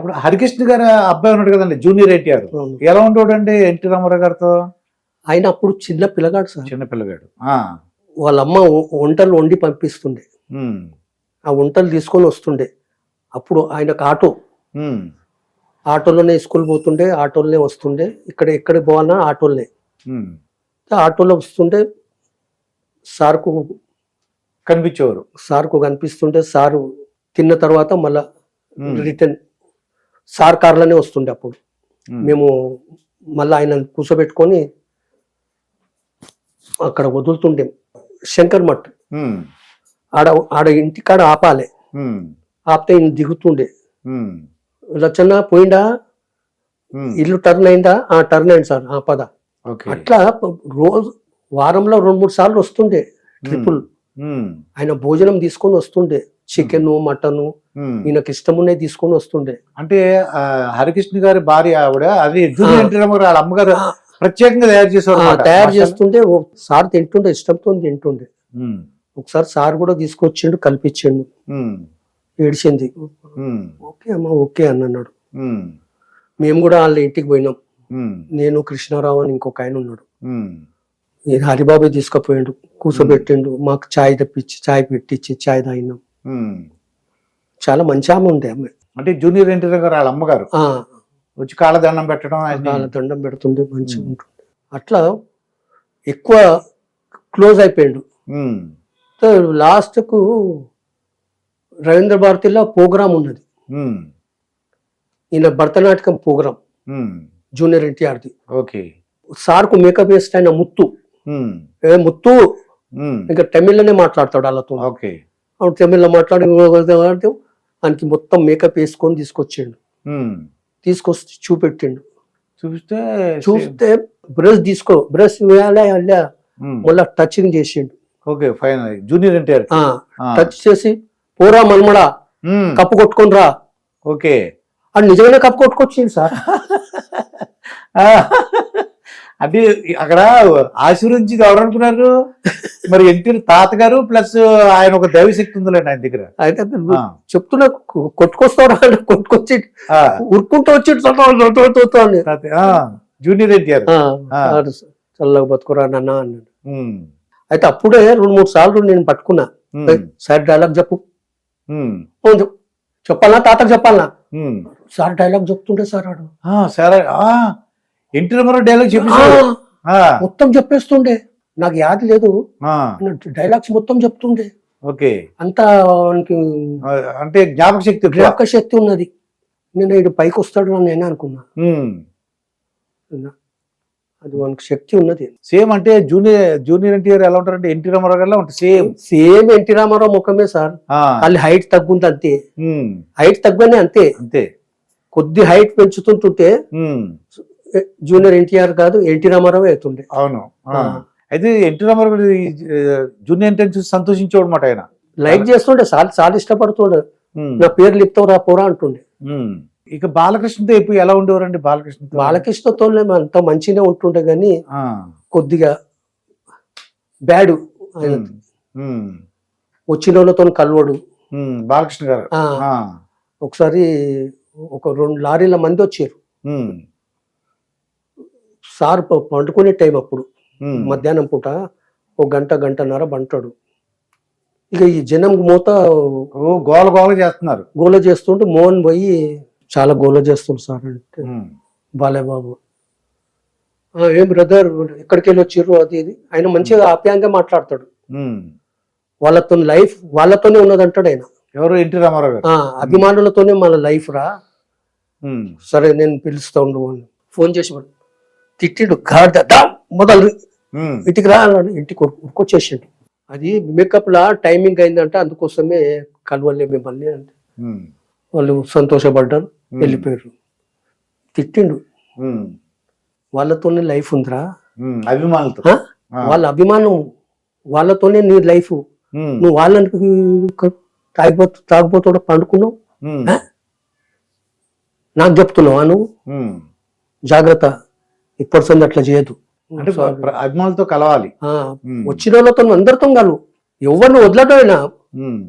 అప్పుడు హరికృష్ణ గారు అబ్బాయి ఉన్నాడు కదండి జూనియర్ ఎన్టీఆర్. ఎలా ఉండేవాడండి ఎన్టీ రామారావు గారితో? ఆయన అప్పుడు చిన్న పిల్లగాడు సార్. చిన్న పిల్లగాడు. వాళ్ళ అమ్మ వంటలు వండి పంపిస్తుండే. ఆ వంటలు తీసుకొని వస్తుండే. అప్పుడు ఆయనకు ఆటో. ఆటోలోనే స్కూల్ పోతుండే ఆటోలోనే వస్తుండే. ఇక్కడ ఎక్కడికి పోవాలన్నా ఆటోలోనే. ఆటోలో వస్తుంటే సార్కు కనిపించేవారు. సార్కు కనిపిస్తుంటే సారు తిన్న తర్వాత మళ్ళా రిటర్న్ సార్ కార్లోనే వస్తుండే అప్పుడు. మేము. మళ్ళీ ఆయన కూర్చోబెట్టుకొని అక్కడ వదులుతుండే. శంకర్ మఠ్. ఆడ ఆడ ఇంటికాడ ఆపాలి. ఆపితే ఈయన దిగుతుండే. లచ్చన్న పోయిందా. ఇల్లు టర్న్ అయిందా? ఆ టర్న్ అయింది సార్ ఆ పద. అట్లా రోజు వారంలో రెండు మూడు సార్లు వస్తుండే ట్రిపుల్. ఆయన భోజనం తీసుకొని వస్తుండే. Chicken mutton. ఈయనకి ఇష్టమునే తీసుకొని వస్తుండే. అంటే హరికృష్ణ గారి భార్య ఆవిడ అది వాళ్ళ అమ్మగారు ప్రత్యేకంగా తయారు చేసేవారు అన్నమాట. తయారు. చేస్తుంటే ఓ సార్ తింటుండే ఇష్టంతో తింటుండే. ఒకసారి సార్ కూడా తీసుకొచ్చిండు కల్పించిండు. ఏడిచింది. ఓకే అమ్మా ఓకే అని అన్నాడు మేము కూడా వాళ్ళ ఇంటికి పోయినాం. నేను కృష్ణారావు అని ఇంకొక ఆయన ఉన్నాడు. హరిబాబు తీసుకుపోయిండు కూర్చోబెట్టిండు మాకు చాయ్ తెప్పించి చాయ్ పెట్టించి చాయ్ తాగినాం. చాలా మంచి ఆమె ఉండే ఆమె. అంటే జూనియర్ ఎన్టీ గారు వాళ్ళ అమ్మగారు. వచ్చి కాళ్ళదండం పెట్టడం అన్ని. వాళ్ళ దండం పెడుతుండే మంచిగా. ఉంటుండే అట్లా ఎక్కువ క్లోజ్ అయిపోయిండు. లాస్ట్కు రవీంద్ర భారతిలో ప్రోగ్రామ్ ఉన్నది. ఈయన భరతనాట్యం ప్రోగ్రామ్. ఉమ్, జూనియర్ ఎన్టీఆర్ది. ఓకే. సార్కు మేకప్ వేస్ట్ ఆయన ముత్తు. ఏ ముత్తు? ఇంకా తమిళ్ళోనే మాట్లాడతాడు వాళ్ళతో. ఓకే. అవును తమిళ్ళో మాట్లాడి అంటే ఆయనకి మొత్తం మేకప్ వేసుకొని తీసుకొచ్చిండు. తీసుకొచ్చి చూపెట్టిండు. చూపిస్తే చూస్తే బ్రష్ తీసుకో బ్రష్ వేయాలా మళ్ళా టచింగ్ చేసిండు. Okay fine. జూనియర్ ఎన్టీఆర్ ఆ, టచ్ చేసి పోరా మన్మడా కప్పు కొట్టుకొని రా. ఓకే. అని నిజంగానే కప్పు కొట్టుకొచ్చిండు సార్. అంటే అక్కడ ఆశీర్వదించింది ఎవరు అనుకున్నారు మరి ఎన్టీ తాతగారు ప్లస్ ఆయన ఒక దైవశక్తి ఉందిలేండి ఆయన దగ్గర. అయితే చెప్తున్నా కొట్టుకొస్తాడు కొట్టుకొచ్చి ఆ, ఉరుక్కుంటూ వచ్చి జూనియర్ ఎన్టీఆర్ చల్లగా బతుకురా నాన్న అన్నాడు. అయితే అప్పుడే రెండు మూడు సార్లు నేను పట్టుకున్నా. ఉమ్, "ఏయ్, సార్ డైలాగ్ చెప్పు. ఉమ్, "అవును చెప్పు." చెప్పాలా? తాతకు చెప్పాలా? ఉమ్. సార్ డైలాగ్ చెప్తుండే సార్ ఆడు. సరే ఎన్టీ రామారావు డైలాగ్ ఆ, మొత్తం చెప్పేస్తుండే. నాకు యాद లేదు. డైలాగ్స్ మొత్తం చెప్తుండే. ఓకే. అంతా అంటే జ్ఞాపక శక్తి. జ్ఞాపక శక్తి ఉన్నది. నేను ఇటు పైకి వస్తాడు అని నేను అనుకున్నా. అది వానికి శక్తి ఉన్నది. సేమ్ అంటే జూనియర్ జూనియర్ ఎన్టీఆర్ ఎలా ఉంటారంటే ఎన్టీ రామారావు గారిలా ఉంటుంది సేమ్. సేమ్ ఎన్టీ రామారావు ముఖమే సార్. వాళ్ళు హైట్ తగ్గుంది అంతే. హైట్ తగ్గనే అంతే. అంతే. కొద్ది హైట్ పెంచుతుంటుంటే జూనియర్ ఎన్టీఆర్ కాదు ఎన్టీ రామారావు అవుతుండే అవును. అయితే ఎన్టీ రామారావు జూనియర్ ఎన్టీఆర్ చూసి సంతోషించేవాడు అనమాట ఆయన. లైక్ చేస్తుండే చాలా చాలా ఇష్టపడుతుండే. నా పేరు లిప్తావు రా పోరా అంటుండే. ఇక బాలకృష్ణతో ఇప్పుడు ఎలా ఉండేవారండి బాలకృష్ణతో? బాలకృష్ణతో అంత మంచిగా ఉంటుండే కానీ కొద్దిగా బ్యాడ్ వచ్చిన వాళ్ళతో కలవడు బాలకృష్ణ గారు. ఒకసారి ఒక రెండు లారీల మంది వచ్చారు. సార్ పండుకునే టైం అప్పుడు మధ్యాహ్నం పూట ఒక గంట గంటన్నర బంటాడు. ఇక ఈ జనం మూత గోల గోల చేస్తున్నారు. గోల చేస్తుంటే మోహన్ పోయి చాలా గోల చేస్తుండు సార్ అంటే బాలయ్య బాబు. "ఆ, ఏం బ్రదర్ ఎక్కడికి వెళ్ళి వచ్చిర్రు అది ఇది? ఆయన మంచిగా ఆప్యాయంగా మాట్లాడతాడు. వాళ్ళతో లైఫ్ వాళ్ళతోనే ఉన్నదంటాడు ఆయన. ఎవరు? ఎన్టీ రామారావు గారు. అభిమానులతోనే మన లైఫ్ రా. సరే నేను పిలుస్తా ఉండు అని ఫోన్ చేసి తిట్టిండు గాడిద దా మొదలు. ఇంటికి రా అన్నాడు ఇంటికి ఉరుకొచ్చేసిండు అది మేకప్ లా టైమింగ్ అయిందంటే అందుకోసమే కలవలే మిమ్మల్ని అంటే. వాళ్ళు సంతోషపడ్డారు వెళ్ళిపోయారు తిట్టిండు. వాళ్ళతోనే లైఫ్ ఉందిరా. అభిమానులతో. వాళ్ళ అభిమానం వాళ్ళతోనే నీ లైఫ్. నువ్వు వాళ్ళని తాగిపోతు తాగిపోతూ పండుకున్నావు? నాకు చెప్తున్నావా నువ్వు. జాగ్రత్త. ఇప్పటి సంది అట్లా చేయదు అంటే అభిమానులతో కలవాలి. వచ్చిన వాళ్ళతో అందరితో కలు ఎవరిని వదలటం అయినా ఉమ్,